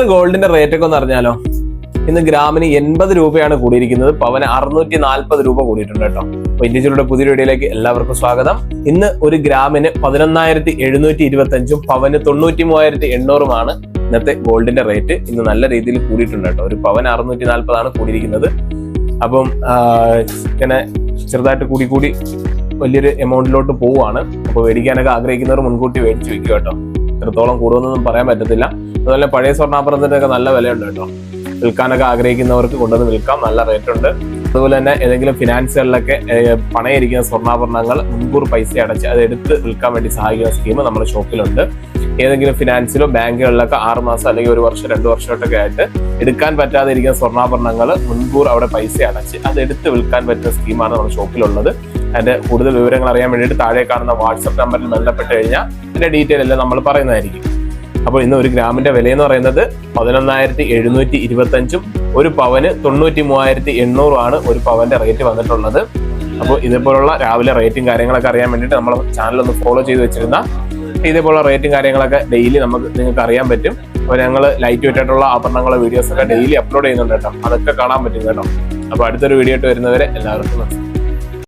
ഇന്നത്തെ ഗോൾഡിന്റെ റേറ്റ് ഒക്കെ അറിഞ്ഞാലോ? ഇന്ന് ഗ്രാമിന് എൺപത് രൂപയാണ് കൂടിയിരിക്കുന്നത്. പവന് അറുന്നൂറ്റി നാൽപ്പത് രൂപ കൂടിയിട്ടുണ്ട് കേട്ടോ. അപ്പൊ ഇന്ത്യയുടെ പുതിയ വീഡിയോയിലേക്ക് എല്ലാവർക്കും സ്വാഗതം. ഇന്ന് ഒരു ഗ്രാമിന് പതിനൊന്നായിരത്തി എഴുന്നൂറ്റി ഇരുപത്തി അഞ്ചും പവന് തൊണ്ണൂറ്റി മൂവായിരത്തി എണ്ണൂറുമാണ് ഇന്നത്തെ ഗോൾഡിന്റെ റേറ്റ് ഇന്ന് നല്ല രീതിയിൽ കൂടിയിട്ടുണ്ട് കേട്ടോ. ഒരു പവൻ അറുന്നൂറ്റി നാൽപ്പതാണ് കൂടിയിരിക്കുന്നത്. അപ്പം ഇങ്ങനെ ചെറുതായിട്ട് കൂടി കൂടി വലിയൊരു എമൗണ്ടിലോട്ട് പോവുകയാണ്. അപ്പോൾ മേടിക്കാനൊക്കെ ആഗ്രഹിക്കുന്നവർ മുൻകൂട്ടി മേടിച്ച് വെക്കുക കേട്ടോ. എത്രത്തോളം കൂടുമെന്നൊന്നും പറയാൻ പറ്റത്തില്ല. അതുപോലെ പഴയ സ്വർണാഭരണത്തിന്റെ ഒക്കെ നല്ല വിലയുണ്ട് കേട്ടോ. വിൽക്കാനൊക്കെ ആഗ്രഹിക്കുന്നവർക്ക് കൊണ്ടുവന്ന് വിൽക്കാം. നല്ല റേറ്റ് ഉണ്ട്. അതുപോലെ തന്നെ ഏതെങ്കിലും ഫിനാൻസുകളിലൊക്കെ പണയിരിക്കുന്ന സ്വർണാഭരണങ്ങൾ മുൻകൂർ പൈസ അടച്ച് അത് എടുത്ത് വിൽക്കാൻ വേണ്ടി സഹായിക്കുന്ന സ്കീം നമ്മുടെ ഷോപ്പിലുണ്ട്. ഏതെങ്കിലും ഫിനാൻസിലോ ബാങ്കുകളിലൊക്കെ ആറ് മാസം അല്ലെങ്കിൽ ഒരു വർഷം രണ്ട് വർഷമായിട്ടൊക്കെ ആയിട്ട് എടുക്കാൻ പറ്റാതെ ഇരിക്കുന്ന സ്വർണാഭരണങ്ങൾ മുൻകൂർ അവിടെ പൈസ അടച്ച് അത് എടുത്ത് വിൽക്കാൻ പറ്റുന്ന സ്കീമാണ് നമ്മുടെ ഷോപ്പിലുള്ളത്. അതിന്റെ കൂടുതൽ വിവരങ്ങൾ അറിയാൻ വേണ്ടിയിട്ട് താഴെ കാണുന്ന വാട്സപ്പ് നമ്പറിൽ ബന്ധപ്പെട്ട് കഴിഞ്ഞാൽ അതിന്റെ ഡീറ്റെയിൽ എല്ലാം നമ്മൾ പറയുന്നതായിരിക്കും. അപ്പോൾ ഇന്ന് ഒരു ഗ്രാമിന്റെ വില എന്ന് പറയുന്നത് പതിനൊന്നായിരത്തി എഴുന്നൂറ്റി ഇരുപത്തി അഞ്ചും ഒരു പവന് തൊണ്ണൂറ്റി മൂവായിരത്തി എണ്ണൂറുമാണ് ഒരു പവന്റെ റേറ്റ് വന്നിട്ടുള്ളത്. അപ്പോൾ ഇതേപോലുള്ള രാവിലെ റേറ്റും കാര്യങ്ങളൊക്കെ അറിയാൻ വേണ്ടിയിട്ട് നമ്മൾ ചാനൽ ഒന്ന് ഫോളോ ചെയ്ത് വെച്ചിരുന്ന ഇതേപോലുള്ള റേറ്റും കാര്യങ്ങളൊക്കെ ഡെയിലി നമുക്ക് നിങ്ങൾക്ക് അറിയാൻ പറ്റും. അപ്പോൾ ഞങ്ങൾ ലൈറ്റ് വെയിറ്റ് ആയിട്ടുള്ള ആഭരണങ്ങളെ വീഡിയോസ് ഒക്കെ ഡെയിലി അപ്ലോഡ് ചെയ്യുന്നുണ്ട് കേട്ടോ. അതൊക്കെ കാണാൻ പറ്റും കേട്ടോ. അപ്പോൾ അടുത്തൊരു വീഡിയോ ആയിട്ട് വരുന്നവരെ എല്ലാവർക്കും നമസ്കാരം.